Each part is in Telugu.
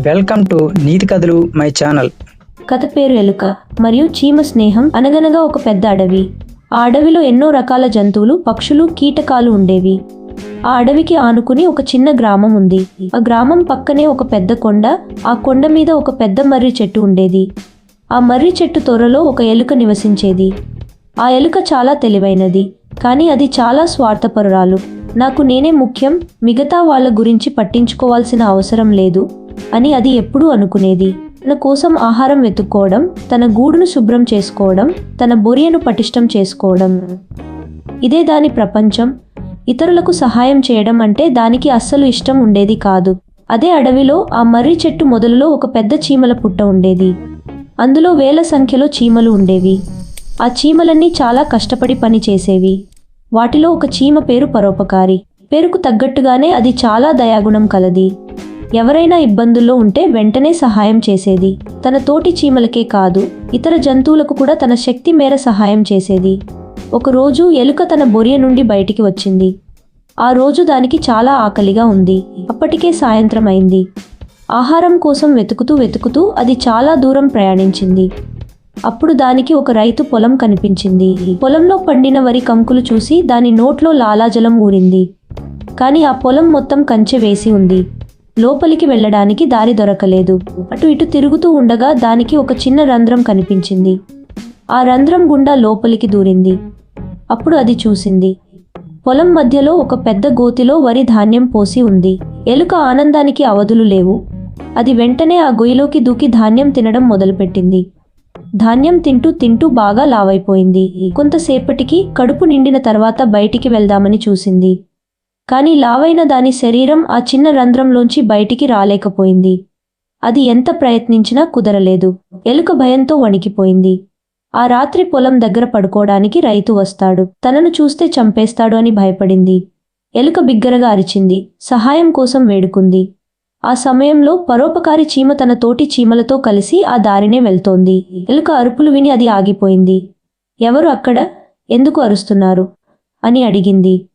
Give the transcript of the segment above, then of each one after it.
వెల్కమ్ టు నీతి కథలు మై ఛానల్. కథ పేరు ఎలుక మరియు చీమ స్నేహం అనగనగా ఒక పెద్ద అడవి. ఆ అడవిలో ఎన్నో రకాల జంతువులు పక్షులు కీటకాలు ఉండేవి. ఆ అడవికి ఆనుకుని ఒక చిన్న గ్రామం ఉంది. ఆ గ్రామం పక్కనే ఒక పెద్ద కొండ ఆ కొండ మీద ఒక పెద్ద మర్రి చెట్టు ఉండేది. ఆ మర్రి చెట్టు త్వరలో ఒక ఎలుక నివసించేది. ఆ ఎలుక చాలా తెలివైనది కానీ అది చాలా స్వార్థపరురాలు. నాకు నేనే ముఖ్యం మిగతా వాళ్ళ గురించి పట్టించుకోవాల్సిన అవసరం లేదు. అని అది ఎప్పుడూ అనుకునేది. తన కోసం ఆహారం వెతుక్కోవడం తన గూడును శుభ్రం చేసుకోవడం తన బొరియను పటిష్టం చేసుకోవడం. ఇదే దాని ప్రపంచం. ఇతరులకు సహాయం చేయడం అంటే దానికి అస్సలు ఇష్టం ఉండేది కాదు. అదే అడవిలో ఆ మర్రి చెట్టు మొదలులో ఒక పెద్ద చీమల పుట్ట ఉండేది. అందులో వేల సంఖ్యలో చీమలు ఉండేవి. ఆ చీమలన్నీ చాలా కష్టపడి పని చేసేవి. వాటిలో ఒక చీమ పేరు పరోపకారి. పేరుకు తగ్గట్టుగానే అది చాలా దయాగుణం కలది. ఎవరైనా ఇబ్బందుల్లో ఉంటే వెంటనే సహాయం చేసేది. తన తోటి చీమలకే కాదు ఇతర జంతువులకు కూడా తన శక్తి మేర సహాయం చేసేది. ఒకరోజు ఎలుక తన బొరియ నుండి బయటికి వచ్చింది. ఆ రోజు దానికి చాలా ఆకలిగా ఉంది. అప్పటికే సాయంత్రం అయింది. ఆహారం కోసం వెతుకుతూ వెతుకుతూ అది చాలా దూరం ప్రయాణించింది. అప్పుడు దానికి ఒక రైతు పొలం కనిపించింది. పొలంలో పండిన వరి కంకులు చూసి దాని నోట్లో లాలాజలం ఊరింది. కానీ ఆ పొలం మొత్తం కంచె వేసి ఉంది. లోపలికి వెళ్ళడానికి దారి దొరకలేదు. అటు ఇటు తిరుగుతూ ఉండగా దానికి ఒక చిన్న రంధ్రం కనిపించింది. ఆ రంధ్రం గుండా లోపలికి దూరింది. అప్పుడు అది చూసింది. పొలం మధ్యలో ఒక పెద్ద గోతిలో వరి ధాన్యం పోసి ఉంది. ఎలుక ఆనందానికి అవధులు లేవు. అది వెంటనే ఆ గొయ్యిలోకి దూకి ధాన్యం తినడం మొదలుపెట్టింది. ధాన్యం తింటూ తింటూ బాగా లావైపోయింది. కొంతసేపటికి కడుపు నిండిన తర్వాత బయటికి వెళ్దామని చూసింది. కానీ లావైన దాని శరీరం ఆ చిన్న రంధ్రంలోంచి బయటికి రాలేకపోయింది. అది ఎంత ప్రయత్నించినా కుదరలేదు. ఎలుక భయంతో వణికిపోయింది. ఆ రాత్రి పొలం దగ్గర పడుకోవడానికి రైతు వస్తాడు. తనను చూస్తే చంపేస్తాడు అని భయపడింది. ఎలుక బిగ్గరగా అరిచింది. సహాయం కోసం వేడుకుంది. ఆ సమయంలో పరోపకారి చీమ తన తోటి చీమలతో కలిసి ఆ దారినే వెళ్తోంది. ఎలుక అరుపులు విని అది ఆగిపోయింది. ఎవరు అక్కడ? ఎందుకు అరుస్తున్నారు? అని అడిగింది.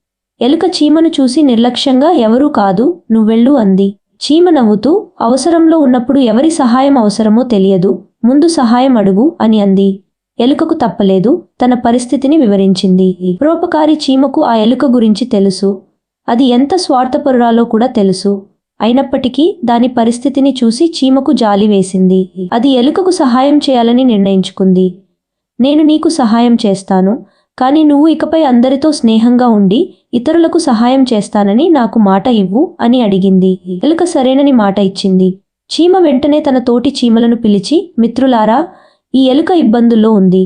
ఎలుక చీమను చూసి నిర్లక్ష్యంగా ఎవరూ కాదు నువ్వెళ్ళు అంది. చీమ నవ్వుతూ అవసరంలో ఉన్నప్పుడు ఎవరి సహాయం అవసరమో తెలియదు ముందు సహాయం అడుగు అని అంది. ఎలుకకు తప్పలేదు తన పరిస్థితిని వివరించింది. పరోపకారి చీమకు ఆ ఎలుక గురించి తెలుసు. అది ఎంత స్వార్థపరురాలో కూడా తెలుసు. అయినప్పటికీ దాని పరిస్థితిని చూసి చీమకు జాలి వేసింది. అది ఎలుకకు సహాయం చేయాలని నిర్ణయించుకుంది. నేను నీకు సహాయం చేస్తాను కానీ నువ్వు ఇకపై అందరితో స్నేహంగా ఉండి ఇతరులకు సహాయం చేస్తానని నాకు మాట ఇవ్వు అని అడిగింది. ఎలుక సరేనని మాట ఇచ్చింది. చీమ వెంటనే తన తోటి చీమలను పిలిచి మిత్రులారా ఈ ఎలుక ఇబ్బందుల్లో ఉంది.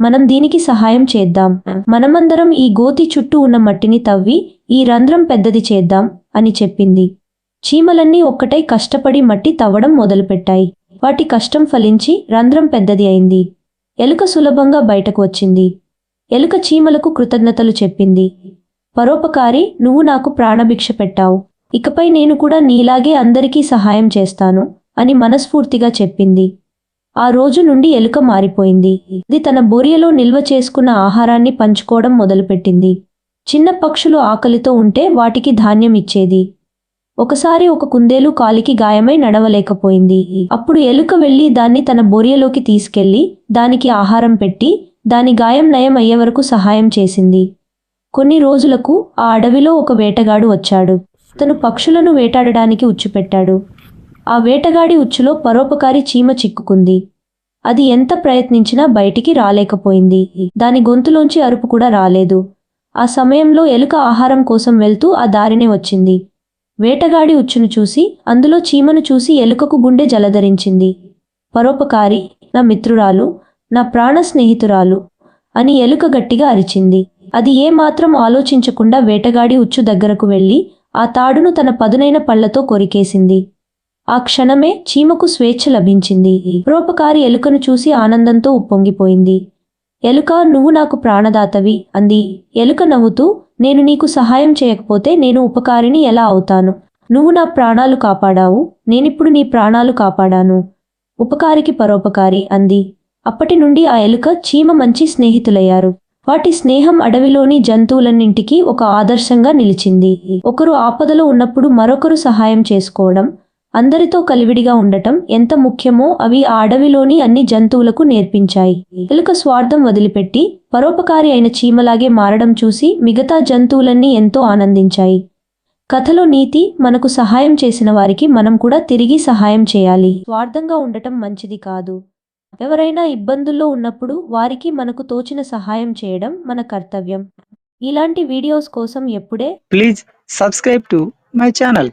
మనం దీనికి సహాయం చేద్దాం. మనమందరం ఈ గోతి చుట్టూ ఉన్న మట్టిని తవ్వి ఈ రంధ్రం పెద్దది చేద్దాం అని చెప్పింది. చీమలన్నీ ఒక్కటై కష్టపడి మట్టి తవ్వడం మొదలుపెట్టాయి. వాటి కష్టం ఫలించి రంధ్రం పెద్దది అయింది. ఎలుక సులభంగా బయటకు వచ్చింది. ఎలుక చీమలకు కృతజ్ఞతలు చెప్పింది. పరోపకారి నువ్వు నాకు ప్రాణభిక్ష పెట్టావు. ఇకపై నేను కూడా నీలాగే అందరికీ సహాయం చేస్తాను అని మనస్ఫూర్తిగా చెప్పింది. ఆ రోజు నుండి ఎలుక మారిపోయింది. ఇది తన బొరియలో నిల్వ చేసుకున్న ఆహారాన్ని పంచుకోవడం మొదలుపెట్టింది. చిన్న పక్షులు ఆకలితో ఉంటే వాటికి ధాన్యం ఇచ్చేది. ఒకసారి ఒక కుందేలు కాలికి గాయమై నడవలేకపోయింది. అప్పుడు ఎలుక వెళ్ళి దాన్ని తన బొరియలోకి తీసుకెళ్ళి దానికి ఆహారం పెట్టి దాని గాయం నయం అయ్యే వరకు సహాయం చేసింది. కొన్ని రోజులకు ఆ అడవిలో ఒక వేటగాడు వచ్చాడు. తను పక్షులను వేటాడడానికి ఉచ్చుపెట్టాడు. ఆ వేటగాడి ఉచ్చులో పరోపకారి చీమ చిక్కుకుంది. అది ఎంత ప్రయత్నించినా బయటికి రాలేకపోయింది. దాని గొంతులోంచి అరుపు కూడా రాలేదు. ఆ సమయంలో ఎలుక ఆహారం కోసం వెళ్తూ ఆ దారినే వచ్చింది. వేటగాడి ఉచ్చును చూసి అందులో చీమను చూసి ఎలుకకు గుండె జలధరించింది. పరోపకారి నా మిత్రురాలు నా ప్రాణ స్నేహితురాలు అని ఎలుక గట్టిగా అరిచింది. అది ఏమాత్రం ఆలోచించకుండా వేటగాడి ఉచ్చు దగ్గరకు వెళ్ళి ఆ తాడును తన పదునైన పళ్ళతో కొరికేసింది. ఆ క్షణమే చీమకు స్వేచ్ఛ లభించింది. పరోపకారి ఎలుకను చూసి ఆనందంతో ఉప్పొంగిపోయింది. ఎలుక నువ్వు నాకు ప్రాణదాతవి అంది. ఎలుక నవ్వుతూ నేను నీకు సహాయం చేయకపోతే నేను ఉపకారిని ఎలా అవుతాను? నువ్వు నా ప్రాణాలు కాపాడావు నేనిప్పుడు నీ ప్రాణాలు కాపాడాను. ఉపకారికి పరోపకారి అంది. అప్పటి నుండి ఆ ఎలుక చీమ మంచి స్నేహితులయ్యారు. వాటి స్నేహం అడవిలోని జంతువులన్నింటికి ఒక ఆదర్శంగా నిలిచింది. ఒకరు ఆపదలో ఉన్నప్పుడు మరొకరు సహాయం చేసుకోవడం అందరితో కలివిడిగా ఉండటం ఎంత ముఖ్యమో అవి ఆ అడవిలోని అన్ని జంతువులకు నేర్పించాయి. ఎలుక స్వార్థం వదిలిపెట్టి పరోపకారి అయిన చీమలాగే మారడం చూసి మిగతా జంతువులన్నీ ఎంతో ఆనందించాయి. కథలో నీతి మనకు సహాయం చేసిన వారికి మనం కూడా తిరిగి సహాయం చేయాలి. స్వార్థంగా ఉండటం మంచిది కాదు. ఎవరైనా ఇబ్బందుల్లో ఉన్నప్పుడు వారికి మనకు తోచిన సహాయం చేయడం మన కర్తవ్యం. ఇలాంటి వీడియోస్ కోసం ఎప్పుడే please subscribe to my channel